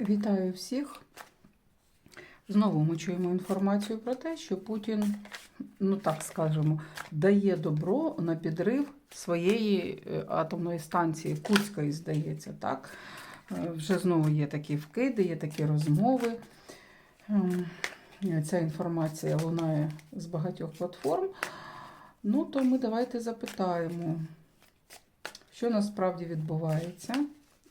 Вітаю всіх. Знову ми чуємо інформацію про те, що Путін, ну так скажемо, дає добро на підрив своєї е, атомної станції, Курської, здається, так? Е, Вже знову є такі вкиди, є такі розмови. Ем, Ця інформація лунає з багатьох платформ. Ну, то ми давайте запитаємо, що насправді відбувається.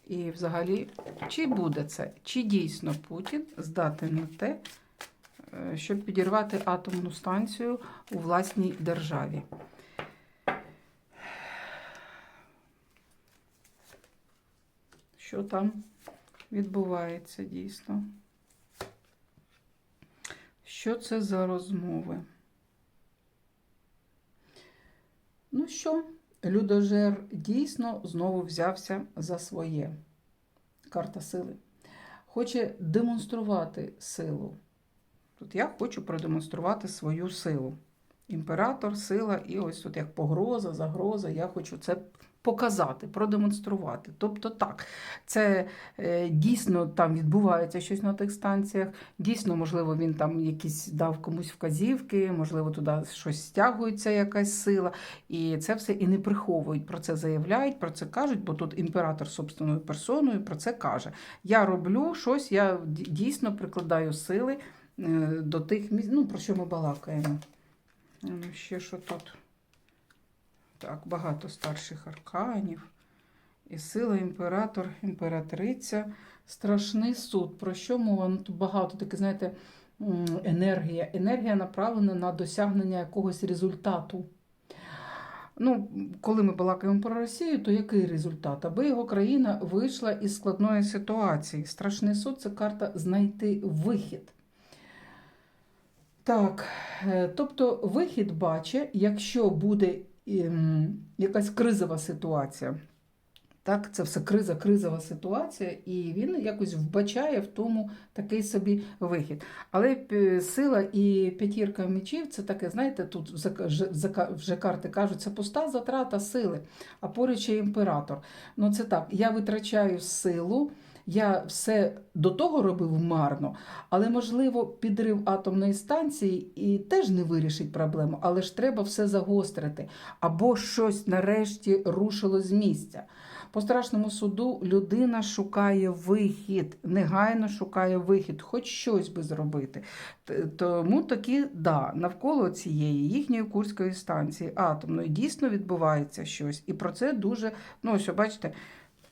І взагалі, чи буде це? Чи дійсно Путін здатен на те, е, щоб підірвати атомну станцію у власній державі? Що там відбувається дійсно? Що це за розмови? Ну що, людожер дійсно знову взявся за своє. Карта сили. Хоче демонструвати силу. Тут я хочу продемонструвати свою силу. Імператор, сила, і ось тут як погроза, загроза. Я хочу це показати, продемонструвати. Тобто так, це е, дійсно там відбувається щось на тих станціях. Дійсно, можливо, він там якісь дав комусь вказівки, можливо, туди щось стягується, якась сила. І це все і не приховують. Про це заявляють, про це кажуть, бо тут імператор собственною персоною про це каже. Я роблю щось, я дійсно прикладаю сили е, до тих місць, ну, про що ми балакаємо. Ну, ще що тут? Так, багато старших арканів. І сила, імператор, імператриця, страшний суд. Про що мова? Ну, тут багато таке, знаєте, енергія. Енергія направлена на досягнення якогось результату. Ну, коли ми балакаємо про Росію, то який результат? Аби його країна вийшла із складної ситуації. Страшний суд це карта знайти вихід. Так, тобто вихід бачить, якщо буде якась кризова ситуація. Так, Це все криза, кризова ситуація, і він якось вбачає в тому такий собі вихід. Але сила і п'ятірка мечів це таке, знаєте, тут вже карти кажуть, це пуста затрата сили, а поруч є імператор. Ну це так, я витрачаю силу. Я все до того робив марно, але, можливо, підрив атомної станції і теж не вирішить проблему, але ж треба все загострити. Або щось нарешті рушило з місця. По страшному суду людина шукає вихід, негайно шукає вихід, хоч щось би зробити. Тому такі, да, навколо цієї їхньої Курської станції атомної дійсно відбувається щось. І про це дуже, ну ось, бачите,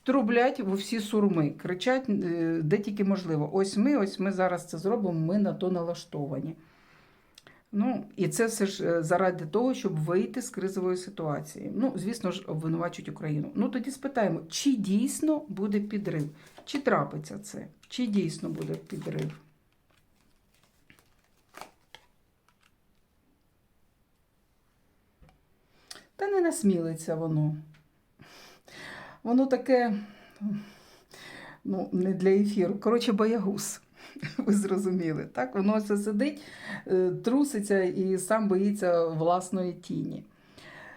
трублять в усі сурми, кричать е, де тільки можливо. Ось ми, ось ми зараз це зробимо, ми на то налаштовані. Ну, І це все ж е, заради того, щоб вийти з кризової ситуації. Ну, звісно ж, обвинувачують Україну. Ну, тоді спитаємо, чи дійсно буде підрив? Чи трапиться це? Чи дійсно буде підрив? Та не насмілиться воно. Воно таке, ну, не для ефіру. Коротше, боягуз. Ви зрозуміли. Так? Воно все сидить, е, труситься і сам боїться власної тіні.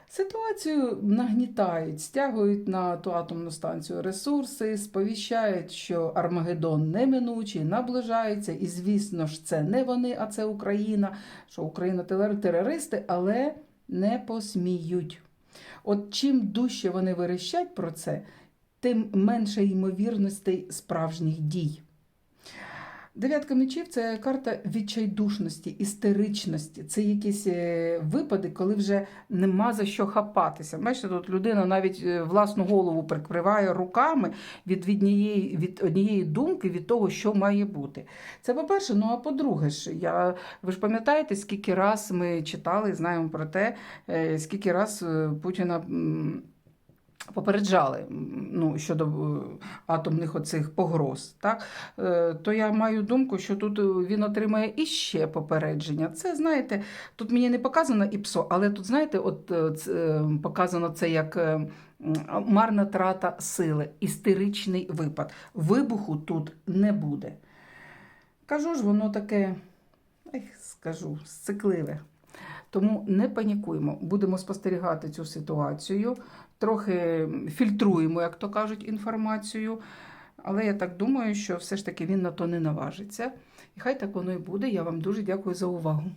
Ситуацію нагнітають, стягують на ту атомну станцію ресурси, сповіщають, що Армагеддон неминучий, наближається, і, звісно ж, це не вони, а це Україна, що Україна терористи, але не посміють. От чим дужче вони верещать про це, тим менше ймовірностей справжніх дій. Дев'ятка мечів це карта відчайдушності, істеричності. Це якісь е, випади, коли вже нема за що хапатися. Бачите, тут людина навіть е, власну голову прикриває руками від однієї, від однієї думки, від того, що має бути. Це по-перше, ну а по-друге, ж, я, ви ж пам'ятаєте, скільки раз ми читали, знаємо про те, е, скільки раз Путіна. Попереджали ну, щодо е, атомних оцих погроз, так? Е, то я маю думку, що тут він отримає іще попередження. Це, знаєте, тут мені не показано ІПСО, але тут, знаєте, от е, показано це як марна трата сили, істеричний випад. Вибуху тут не буде. Кажу ж, воно таке, ех, скажу, сцикливе. Тому не панікуємо, будемо спостерігати цю ситуацію, трохи фільтруємо, як то кажуть, інформацію. Але я так думаю, що все ж таки він на то не наважиться. І хай так воно і буде. Я вам дуже дякую за увагу.